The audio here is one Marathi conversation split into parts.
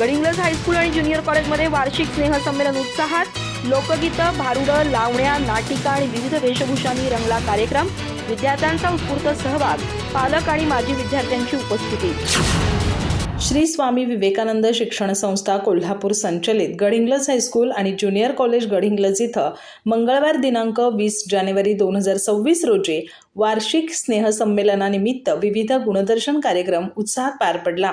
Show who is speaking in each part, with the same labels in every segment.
Speaker 1: गडिंग्लज हायस्कूल आणि ज्युनियर कॉलेजमध्ये वार्षिक स्नेहसंमेलन उत्साहात लोकगीतं भारुडं लावण्या नाटिका आणि विविध वेशभूषांनी रंगला कार्यक्रम. विद्यार्थ्यांचा उत्स्फूर्त सहभाग पालक आणि माजी विद्यार्थ्यांची उपस्थिती.
Speaker 2: श्री स्वामी विवेकानंद शिक्षण संस्था कोल्हापूर संचलित गडिंग्लज हायस्कूल आणि ज्युनियर कॉलेज गडिंग्लज इथं मंगळवार दिनांक वीस जानेवारी दोन हजार सव्वीस रोजी वार्षिक स्नेहसंमेलनानिमित्त विविध गुणदर्शन कार्यक्रम उत्साहात पार पडला.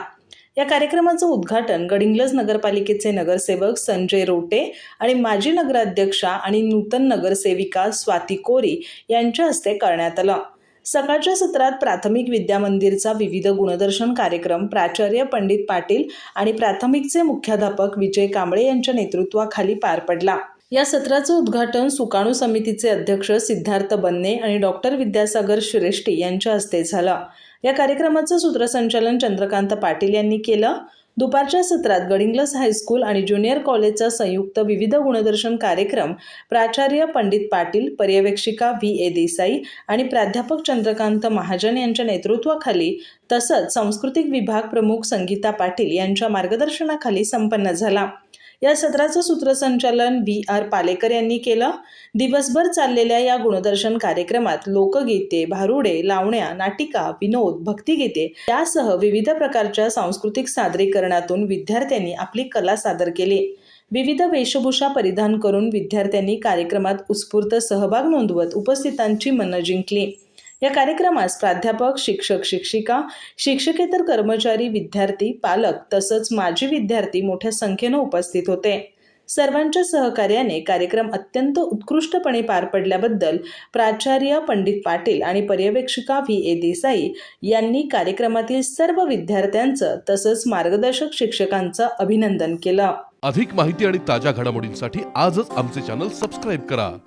Speaker 2: या कार्यक्रमाचं उद्घाटन गडिंग्लज नगरपालिकेचे नगरसेवक संजय रोटे आणि माजी नगराध्यक्षा आणि नूतन नगरसेविका स्वाती कोरी यांच्या हस्ते करण्यात आलं. सकाळच्या सत्रात प्राथमिक विद्या मंदिरचा विविध गुणदर्शन कार्यक्रम प्राचार्य पंडित पाटील आणि प्राथमिकचे मुख्याध्यापक विजय कांबळे यांच्या नेतृत्वाखाली पार पडला. या सत्राचं उद्घाटन सुकाणू समितीचे अध्यक्ष सिद्धार्थ बन्ने आणि डॉक्टर विद्यासागर श्रेष्ठी यांच्या हस्ते झालं. या कार्यक्रमाचं सूत्रसंचालन चंद्रकांत पाटील यांनी केलं. दुपारच्या सत्रात गडिंग्लस हायस्कूल आणि ज्युनियर कॉलेजचा संयुक्त विविध गुणदर्शन कार्यक्रम प्राचार्य पंडित पाटील पर्यवेक्षिका व्ही. ए. देसाई आणि प्राध्यापक चंद्रकांत महाजन यांच्या नेतृत्वाखाली तसंच सांस्कृतिक विभाग प्रमुख संगीता पाटील यांच्या मार्गदर्शनाखाली संपन्न झाला. या सत्राचं सूत्रसंचालन बी आर पालेकर यांनी केलं. दिवसभर चाललेल्या या गुणदर्शन कार्यक्रमात लोकगीते भारुडे लावण्या नाटिका विनोद भक्तिगीते यासह विविध प्रकारच्या सांस्कृतिक सादरीकरणातून विद्यार्थ्यांनी आपली कला सादर केली. विविध वेशभूषा परिधान करून विद्यार्थ्यांनी कार्यक्रमात उत्स्फूर्त सहभाग नोंदवत उपस्थितांची मनं जिंकली. या कार्यक्रमास प्राध्यापक शिक्षक शिक्षिका शिक्षकेतर कर्मचारी विद्यार्थी पालक तसंच माजी विद्यार्थी मोठ्या संख्येनं उपस्थित होते. सर्वांच्या सहकार्याने कार्यक्रम अत्यंत उत्कृष्टपणे पार पडल्याबद्दल प्राचार्य पंडित पाटील आणि पर्यवेक्षिका व्ही. ए. देसाई यांनी कार्यक्रमातील सर्व विद्यार्थ्यांचं तसंच मार्गदर्शक शिक्षकांचं अभिनंदन केलं.
Speaker 3: अधिक माहिती आणि ताज्या घडामोडींसाठी आजच आमचे चॅनल सबस्क्राईब करा.